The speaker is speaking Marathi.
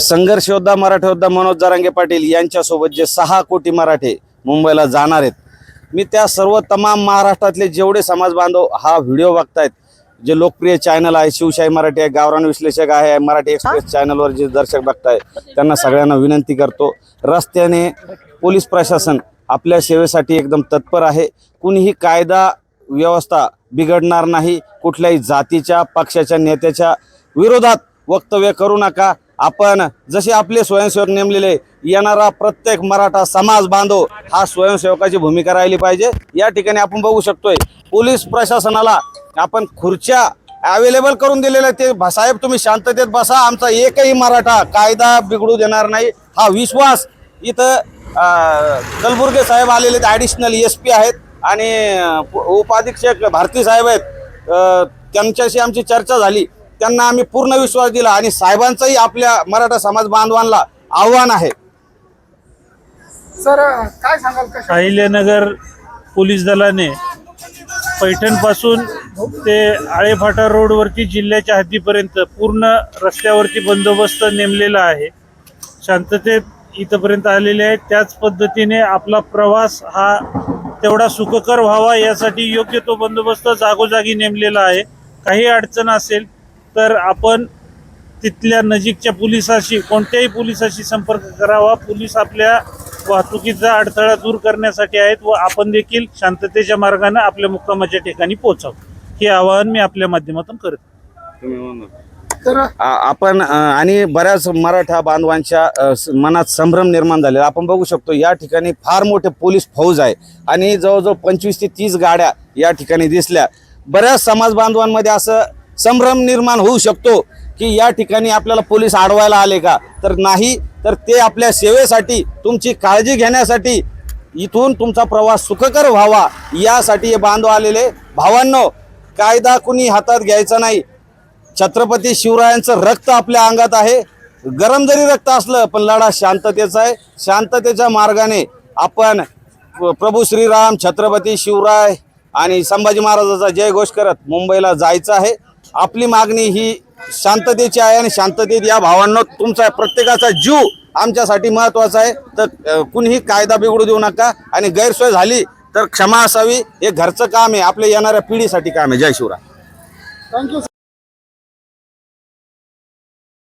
संघर्ष योद्धा मराठा योद्धा मनोज जरांगे पाटील यांच्यासोबत जे सहा कोटी मराठे मुंबईला जाणार आहेत मी त्या सर्व तमाम महाराष्ट्रातले जेवढे समाज बांधव हा व्हिडिओ बघतायत जे लोकप्रिय चॅनल आहे शिवशाही मराठी आहे गावरान विश्लेषक आहे मराठी एक्सप्रेस चॅनलवर जे दर्शक बघताय त्यांना सगळ्यांना विनंती करतो रस्त्याने पोलीस प्रशासन आपल्या सेवेसाठी एकदम तत्पर आहे कुणीही कायदा व्यवस्था बिघडणार नाही कुठल्याही जातीच्या पक्षाच्या नेत्याच्या विरोधात वक्तव्य करू नका आपण जसे आपले स्वयंसेवक नेमलेले येणारा प्रत्येक मराठा समाज बांधव हा स्वयंसेवकाची भूमिका राहिली पाहिजे. या ठिकाणी आपण बघू शकतोय पोलीस प्रशासनाला आपण खुर्च्या अवेलेबल करून दिलेल्या ते साहेब तुम्ही शांततेत बसा. आमचा एकही मराठा कायदा बिघडू देणार नाही. हा विश्वास इथं कलबुर्गे साहेब आलेले ॲडिशनल एस पी आहेत. आणि उपाधीक्षक भारती साहेब आहेत. त्यांच्याशी आमची चर्चा झाली. त्यांना आम्ही पूर्ण विश्वास दिला आणि साहेबांचंही आपल्या मराठा समाज बांधवांना आव्हान आहे. सर काय सांगाल कशा अहिल्यानगर पोलीस दलाने पैठणपासून ते आळेफाटा रोडवरती जिल्ह्याच्या हद्दीपर्यंत पूर्ण रस्त्यावरती बंदोबस्त नेमलेला आहे. शांततेत इथंपर्यंत आलेले आहेत. त्याच पद्धतीने आपला प्रवास हा तेवढा सुखकर व्हावा यासाठी योग्य तो बंदोबस्त जागोजागी नेमलेला आहे. काही अडचण असेल तर आपण तिथल्या नजीकच्या पोलिसाशी कोणत्याही पोलिसाशी संपर्क करावा. पोलीस आपल्या वाहतुकीचा अडथळा दूर करण्यासाठी आहेत व आपण देखील शांततेच्या मार्गाने आपल्या मुक्कामाच्या ठिकाणी पोहोचावं. हे आवाहन मी आपल्या माध्यमातून करत आपण आणि बऱ्याच मराठा बांधवांच्या मनात संभ्रम निर्माण झालेला आपण बघू शकतो या ठिकाणी फार मोठे पोलीस फौज आहे आणि जवळजवळ पंचवीस ते तीस गाड्या या ठिकाणी दिसल्या. बऱ्याच समाज बांधवांमध्ये असं संभ्रम निर्माण होऊ शकतो की या ठिकाणी आपल्याला पोलीस अडवायला आले का? तर नाही तर ते आपल्या सेवेसाठी तुमची काळजी घेण्यासाठी इथून तुमचा प्रवास सुखकर व्हावा यासाठी हे बांधव आलेले. भावांनो कायदा कुणी हातात घ्यायचा नाही. छत्रपती शिवरायांचं रक्त आपल्या अंगात आहे. गरम जरी रक्त असलं पण लढा शांततेचा आहे. शांततेच्या मार्गाने आपण प्रभू श्रीराम छत्रपती शिवराय आणि संभाजी महाराजाचा जय घोष करत मुंबईला जायचं आहे. आपली मागणी ही शांततेची आहे आणि शांततेत या भावांना तुमचा प्रत्येकाचा जीव आमच्यासाठी महत्त्वाचा आहे. तर कुणीही कायदा बिघडू देऊ नका आणि गैरसोय झाली तर क्षमा असावी. हे घरचं काम आहे आपल्या येणाऱ्या पिढीसाठी काम आहे. जय शिवराय. थँक्यू